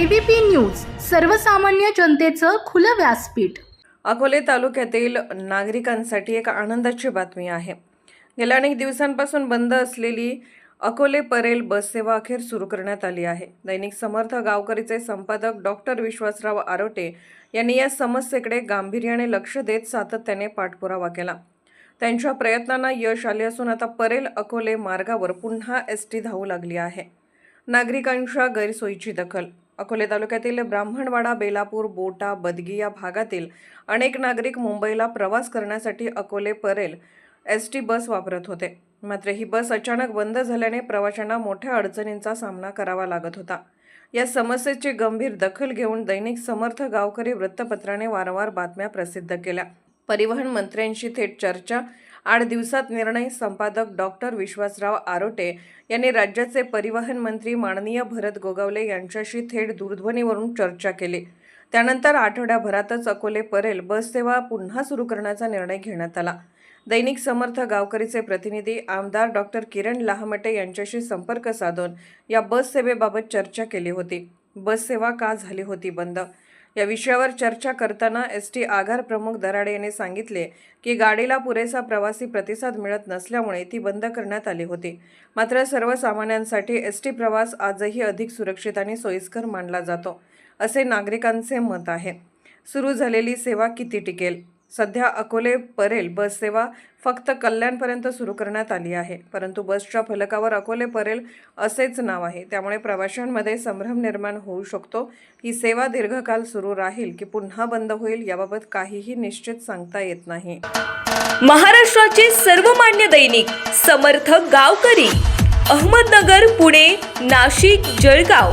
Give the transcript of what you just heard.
ABP news सर्वसामान्य जनतेचं खुलं व्यासपीठ. अकोले तालुक्यातील नागरिकांसाठी एक आनंदाची बातमी आहे. गेल्या अनेक दिवसांपासून बंद असलेली अकोले परेल बससेवा अखेर सुरू करण्यात आली आहे. दैनिक समर्थ गावकरीचे संपादक डॉक्टर विश्वासराव आरोटे यांनी या समस्येकडे गांभीर्याने लक्ष देत सातत्याने पाठपुरावा केला. त्यांच्या प्रयत्नांना यश आले असून आता परेल अकोले मार्गावर पुन्हा एस टी धावू लागली आहे. नागरिकांच्या गैरसोयीची दखल अकोले तालुक्यातील ब्राह्मणवाडा बेलापूर बोटा बदगी या भागातील अनेक नागरिक मुंबईला प्रवास करण्यासाठी Akole Parel S T bus वापरत होते. मात्र ही बस अचानक बंद झाल्याने प्रवाशांना मोठ्या अडचणींचा सामना करावा लागत होता. या समस्येची गंभीर दखल घेऊन दैनिक समर्थ गावकरी वृत्तपत्राने वारंवार बातम्या प्रसिद्ध केल्या. परिवहन मंत्र्यांशी थेट चर्चा आठ दिवसात निर्णय संपादक डॉक्टर विश्वासराव आरोटे यांनी राज्याचे परिवहन मंत्री माननीय भरत गोगावले यांच्याशी थेट दूरध्वनीवरून चर्चा केली. त्यानंतर आठवड्याभरातच अकोले परेल बससेवा पुन्हा सुरू करण्याचा निर्णय घेण्यात आला. दैनिक समर्थ गावकरीचे प्रतिनिधी आमदार डॉक्टर किरण लहामटे यांच्याशी संपर्क साधून या बससेवेबाबत चर्चा केली होती. बस सेवा का झाली होती बंद? या विषयावर चर्चा करताना एस टी आगार प्रमुख दराडे यांनी सांगितले की गाडीला पुरेसा प्रवासी प्रतिसाद मिळत नसल्यामुळे ती बंद करण्यात आली होती. मात्र सर्वसामान्यांसाठी एस टी प्रवास आजही अधिक सुरक्षित आणि सोयीस्कर मानला जातो असे नागरिकांचे मत आहे. सुरू झालेली सेवा किती टिकेल? सध्या अकोले परेल बस सेवा फक्त कल्याणपर्यंत सुरू करण्यात आली आहे. परंतु बसच्या फलकावर अकोले परेल असेच नाव आहे. त्यामुळे प्रवाशांमध्ये संभ्रम निर्माण होऊ शकतो. ही सेवा दीर्घकाल सुरू राहील की पुन्हा बंद होईल याबाबत काहीही निश्चित सांगता येत नाही. महाराष्ट्राचे सर्वमान्य दैनिक समर्थ गावकरी अहमदनगर पुणे नाशिक जळगाव.